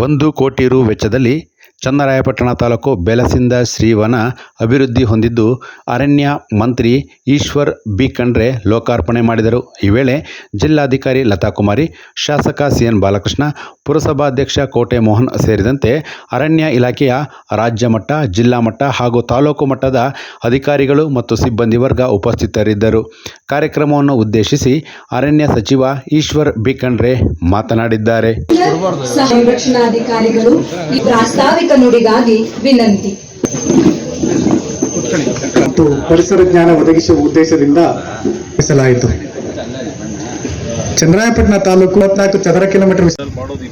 ಒಂದು ಕೋಟಿ ರು ವೆಚ್ಚದಲ್ಲಿ ಚನ್ನರಾಯಪಟ್ಟಣ ತಾಲೂಕು ಬೆಲಸಿಂದ ಶ್ರೀವನ ಅಭಿವೃದ್ಧಿ ಹೊಂದಿದ್ದು ಅರಣ್ಯ ಮಂತ್ರಿ ಈಶ್ವರ್ ಬಿ ಖಂಡ್ರೆ ಲೋಕಾರ್ಪಣೆ ಮಾಡಿದರು. ಈ ವೇಳೆ ಜಿಲ್ಲಾಧಿಕಾರಿ ಲತಾಕುಮಾರಿ, ಶಾಸಕ ಸಿಎನ್ ಬಾಲಕೃಷ್ಣ, ಪುರಸಭಾಧ್ಯಕ್ಷ ಕೋಟೆ ಮೋಹನ್ ಸೇರಿದಂತೆ ಅರಣ್ಯ ಇಲಾಖೆಯ ರಾಜ್ಯ ಮಟ್ಟ, ಜಿಲ್ಲಾ ಮಟ್ಟ ಹಾಗೂ ತಾಲೂಕು ಮಟ್ಟದ ಅಧಿಕಾರಿಗಳು ಮತ್ತು ಸಿಬ್ಬಂದಿ ವರ್ಗ ಉಪಸ್ಥಿತರಿದ್ದರು. ಕಾರ್ಯಕ್ರಮವನ್ನು ಉದ್ದೇಶಿಸಿ ಅರಣ್ಯ ಸಚಿವ ಈಶ್ವರ್ ಬಿ ಖಂಡ್ರೆ ಮಾತನಾಡಿದ್ದಾರೆ. ಪ್ರಾಸ್ತಾವಿಕ ನುಡಿಗಾಗಿ ವಿನಂತಿ. ಮತ್ತು ಪರಿಸರ ಜ್ಞಾನ ಒದಗಿಸುವ ಉದ್ದೇಶದಿಂದ ನಡೆಸಲಾಯಿತು. ಚಂದ್ರಾಯಪಟ್ಟಣ ತಾಲೂಕು ಇಪ್ಪತ್ನಾಲ್ಕು ಚದರ ಕಿಲೋಮೀಟರ್ ಮಾಡೋದು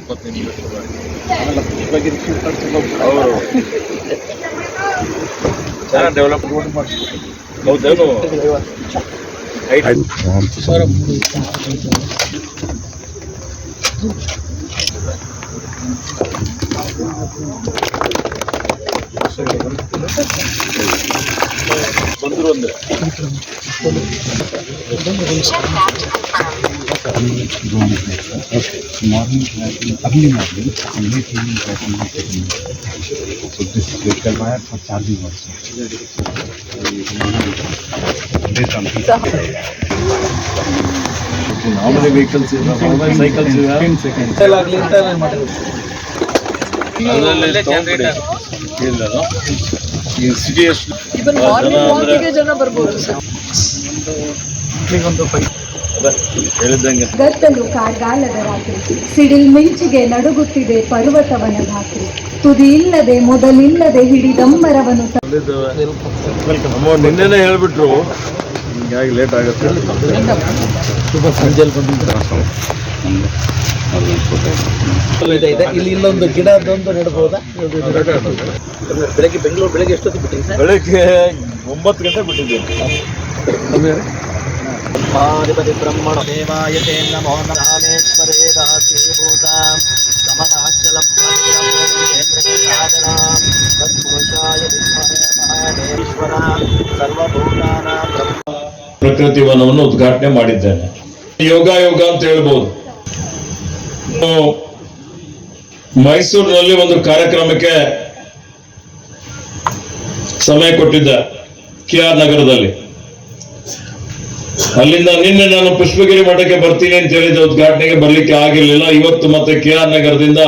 ಡೆವಲಪ್ ಬಂದ್ರು ಅಂದ್ರೆ morning early morning and late evening tracking is taken. So this is required for charging also. Based on how many vehicles you have? How many cycles you have? 10 seconds. ಅದರಲ್ಲಿ ತಗೊಂಡ್ಬಿಡಿ. ಇಲ್ಲ ಅದು. ಈ city ಎಷ್ಟು? ಇವನ್ ಜನ morning ಅಂದ್ರೆ ವಾಕಿಗೆ ಜನ ಬರ್ಬೋದು sir. ಅದೇ ಹೇಳಿದ್ದಂಗೆ. ಗದ್ದಲು ಕಾರ್ಗಾಲದ ರಾತ್ರಿ ಸಿಡಿಲ್ ಮಿಂಚಿಗೆ ನಡುಗುತ್ತಿದೆ ಪರ್ವತವನ ರಾತ್ರಿ ತುದಿ ಇಲ್ಲದೆ ಮೊದಲಿಲ್ಲದೆ ಹಿಡಿದಮ್ಮರವನು ಅಮ್ಮ ನಿನ್ನೆನೆ ಹೇಳ್ಬಿಟ್ರು. ಹಿಂಗಾಗಿ ಲೇಟ್ ಆಗುತ್ತೆ ಇಲ್ಲಿ ಇಲ್ಲೊಂದು ಗಿಡದೊಂದು ನೆಡಬಹುದಾ? ಬೆಳಗ್ಗೆ ಬೆಂಗಳೂರು ಬೆಳಗ್ಗೆ ಎಷ್ಟೊತ್ತಿಗೆ ಬಿಟ್ಟಿರಿ ಸರ್? ಬೆಳಿಗ್ಗೆ ಒಂಬತ್ತು ಗಂಟೆ ಬಿಟ್ಟಿದ್ದೀನಿ ಪಾರಿಪತಿ ಬ್ರಹ್ಮಣ ದೇವಾಯ ತೇ ನಮೋ ನಾಮೇಶ್ವರೇ ರಾಶೀಭೂತ ಸಮನಾಚಲ ತತ್ಪುರುಷಾಯ ವಿದ್ಮಹೇ ಮಹಾದೇಶ್ವರ ಸರ್ವಭೂತಾನಾಂ ಬ್ರಹ್ಮ ಪ್ರಕೃತಿ ವನವನ್ನು ಉದ್ಘಾಟನೆ ಮಾಡಿದ್ದೇನೆ. ಯೋಗ ಯೋಗ ಅಂತ ಹೇಳ್ಬೋದು. ಮೈಸೂರಿನಲ್ಲಿ ಒಂದು ಕಾರ್ಯಕ್ರಮಕ್ಕೆ ಸಮಯ ಕೊಟ್ಟಿದ್ದೆ ಕೆ ಆರ್ ನಗರದಲ್ಲಿ. ಅಲ್ಲಿಂದ ನಿನ್ನೆ ನಾನು ಪುಷ್ಪಗಿರಿ ಮಠಕ್ಕೆ ಬರ್ತೀನಿ ಅಂತ ಹೇಳಿದ್ದೆ ಉದ್ಘಾಟನೆಗೆ ಬರ್ಲಿಕ್ಕೆ ಆಗಿರ್ಲಿಲ್ಲ. ಇವತ್ತು ಮತ್ತೆ ಕೆ ಆರ್ ನಗರದಿಂದ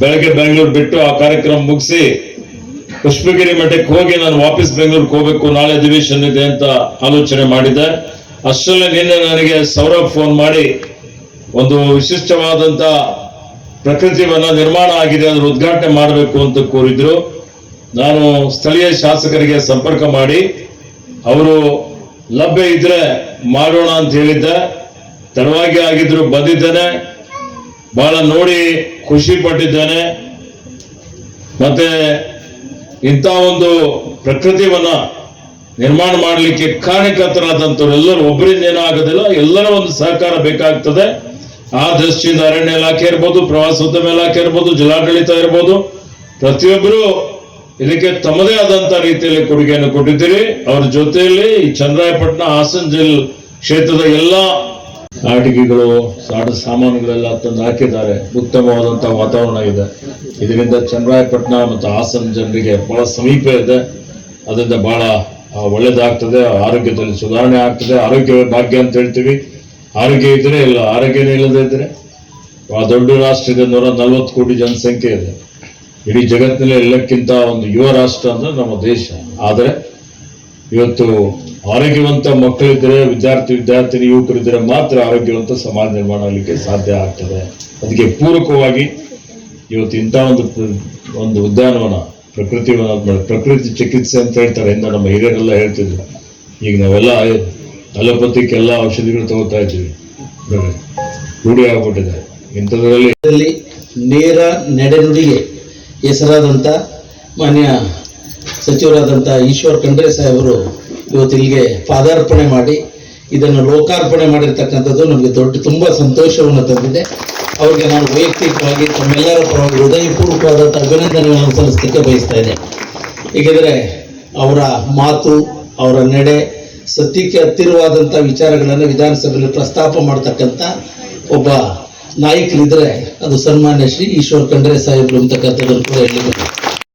ಬೆಳಗ್ಗೆ ಬೆಂಗಳೂರು ಬಿಟ್ಟು ಆ ಕಾರ್ಯಕ್ರಮ ಮುಗಿಸಿ ಪುಷ್ಪಗಿರಿ ಮಠಕ್ಕೆ ಹೋಗಿ ನಾನು ವಾಪಸ್ ಬೆಂಗಳೂರಿಗೆ ಹೋಗ್ಬೇಕು. ನಾಳೆ ಅಧಿವೇಶನ ಇದೆ ಅಂತ ಆಲೋಚನೆ ಮಾಡಿದ್ದೆ. ಅಷ್ಟರಲ್ಲೇ ನಿನ್ನೆ ನನಗೆ ಸೌರಭ್ ಫೋನ್ ಮಾಡಿ ಒಂದು ವಿಶಿಷ್ಟವಾದಂತ ಪ್ರಕೃತಿ ವನ ನಿರ್ಮಾಣ ಆಗಿದೆ ಅದರ ಉದ್ಘಾಟನೆ ಮಾಡಬೇಕು ಅಂತ ಕೋರಿದ್ರು. ನಾನು ಸ್ಥಳೀಯ ಶಾಸಕರಿಗೆ ಸಂಪರ್ಕ ಮಾಡಿ, ಅವರು ಲಭ್ಯ ಇದ್ರೆ ಮಾಡೋಣ ಅಂತ ಹೇಳಿದ್ದೆ. ತಡವಾಗಿ ಆಗಿದ್ರು ಬಂದಿದ್ದೇನೆ. ಬಹಳ ನೋಡಿ ಖುಷಿ ಪಟ್ಟಿದ್ದೇನೆ. ಮತ್ತೆ ಇಂಥ ಒಂದು ಪ್ರಕೃತಿವನ್ನ ನಿರ್ಮಾಣ ಮಾಡಲಿಕ್ಕೆ ಕಾರಣಕರ್ತರಾದಂಥವ್ರು ಎಲ್ಲರೂ ಒಬ್ಬರಿಂದ ಏನೂ ಆಗೋದಿಲ್ಲ ಎಲ್ಲರ ಒಂದು ಸಹಕಾರ ಬೇಕಾಗ್ತದೆ. ಆ ದೃಷ್ಟಿಯಿಂದ ಅರಣ್ಯ ಇಲಾಖೆ ಇರ್ಬೋದು, ಪ್ರವಾಸೋದ್ಯಮ ಇಲಾಖೆ ಇರ್ಬೋದು, ಜಿಲ್ಲಾಡಳಿತ ಇರ್ಬೋದು ಪ್ರತಿಯೊಬ್ಬರು ಇದಕ್ಕೆ ತಮ್ಮದೇ ಆದಂತ ರೀತಿಯಲ್ಲಿ ಕೊಡುಗೆಯನ್ನು ಕೊಟ್ಟಿದ್ದೀರಿ. ಅವರ ಜೊತೆಯಲ್ಲಿ ಚಂದ್ರಾಯಪಟ್ಟಣ, ಹಾಸನ್ ಜಿಲ್ ಕ್ಷೇತ್ರದ ಎಲ್ಲಾ ಆಟಿಕೆಗಳು, ಸಾಡ ಸಾಮಾನುಗಳೆಲ್ಲ ತಂದು ಹಾಕಿದ್ದಾರೆ. ಉತ್ತಮವಾದಂತಹ ವಾತಾವರಣ ಇದೆ. ಇದರಿಂದ ಚಂದ್ರಾಯಪಟ್ಟಣ ಮತ್ತು ಹಾಸನ ಜನರಿಗೆ ಬಹಳ ಸಮೀಪ ಇದೆ. ಅದರಿಂದ ಬಹಳ ಒಳ್ಳೇದಾಗ್ತದೆ, ಆರೋಗ್ಯದಲ್ಲಿ ಸುಧಾರಣೆ ಆಗ್ತದೆ, ಆರೋಗ್ಯವೇ ಭಾಗ್ಯ ಅಂತ ಹೇಳ್ತೀವಿ. ಆರೋಗ್ಯ ಇದ್ರೆ ಇಲ್ಲ ಆರೋಗ್ಯನೇ ಇಲ್ಲದೆ ಇದ್ರೆ, ಆ ದೊಡ್ಡ ರಾಷ್ಟ್ರ ಇದೆ ನೂರ ನಲ್ವತ್ತು ಕೋಟಿ ಜನಸಂಖ್ಯೆ ಇದೆ. ಇಡೀ ಜಗತ್ತಿನಲ್ಲಿ ಎಲ್ಲಕ್ಕಿಂತ ಒಂದು ಯುವ ರಾಷ್ಟ್ರ ಅಂದ್ರೆ ನಮ್ಮ ದೇಶ. ಆದರೆ ಇವತ್ತು ಆರೋಗ್ಯವಂತ ಮಕ್ಕಳಿದ್ರೆ ವಿದ್ಯಾರ್ಥಿ, ವಿದ್ಯಾರ್ಥಿನಿ ಯುವಕರಿದ್ರೆ ಮಾತ್ರ ಆರೋಗ್ಯವಂತ ಸಮಾಜ ನಿರ್ಮಾಣ ಆಗಲಿಕ್ಕೆ ಸಾಧ್ಯ ಆಗ್ತದೆ. ಅದಕ್ಕೆ ಪೂರಕವಾಗಿ ಇವತ್ತು ಇಂಥ ಒಂದು ಒಂದು ಉದ್ಯಾನವನ, ಪ್ರಕೃತಿ ಪ್ರಕೃತಿ ಚಿಕಿತ್ಸೆ ಅಂತ ಹೇಳ್ತಾರೆ. ಇಂದ ನಮ್ಮ ಹಿರಿಯರೆಲ್ಲ ಹೇಳ್ತಿದ್ರು. ಈಗ ನಾವೆಲ್ಲ ಅಲೋಪತಿಕ್ ಎಲ್ಲ ಔಷಧಿಗಳು ತಗೋತಾ ಇದ್ದೀವಿ. ರೂಢಿ ಆಗ್ಬಿಟ್ಟಿದೆ. ಇಂಥದ್ರಲ್ಲಿ ನೇರ ನಡೆನುಡಿಗೆ ಹೆಸರಾದಂಥ ಮಾನ್ಯ ಸಚಿವರಾದಂಥ ಈಶ್ವರ್ ಖಂಡ್ರೆ ಸಾಹೇಬರು ಇವತ್ತು ಇಲ್ಲಿಗೆ ಪಾದಾರ್ಪಣೆ ಮಾಡಿ, ಇದನ್ನು ಲೋಕಾರ್ಪಣೆ ಮಾಡಿರ್ತಕ್ಕಂಥದ್ದು ನಮಗೆ ದೊಡ್ಡ ತುಂಬ ಸಂತೋಷವನ್ನು ತಂದಿದೆ. ಅವ್ರಿಗೆ ನಾನು ವೈಯಕ್ತಿಕವಾಗಿ ತಮ್ಮೆಲ್ಲರ ಪರವಾಗಿ ಹೃದಯಪೂರ್ವಕವಾದಂಥ ಅಭಿನಂದನೆಗಳನ್ನು ಸಲ್ಲಿಸಲಿಕ್ಕೆ ಬಯಸ್ತಾ ಇದೆ ಏಕೆಂದರೆ ಅವರ ಮಾತು, ಅವರ ನಡೆ ಸತ್ಯಕ್ಕೆ ಹತ್ತಿರವಾದಂಥ ವಿಚಾರಗಳನ್ನು ವಿಧಾನಸಭೆಯಲ್ಲಿ ಪ್ರಸ್ತಾಪ ಮಾಡ್ತಕ್ಕಂಥ ಒಬ್ಬ ನಾಯಕರಿದ್ದರೆ ಅದು ಸನ್ಮಾನ್ಯ ಶ್ರೀ ಈಶ್ವರ್ ಖಂಡ್ರೆ ಸಾಹೇಬರು ಅಂತಕ್ಕಂಥದ್ದನ್ನು ಕೂಡ ಹೇಳಿ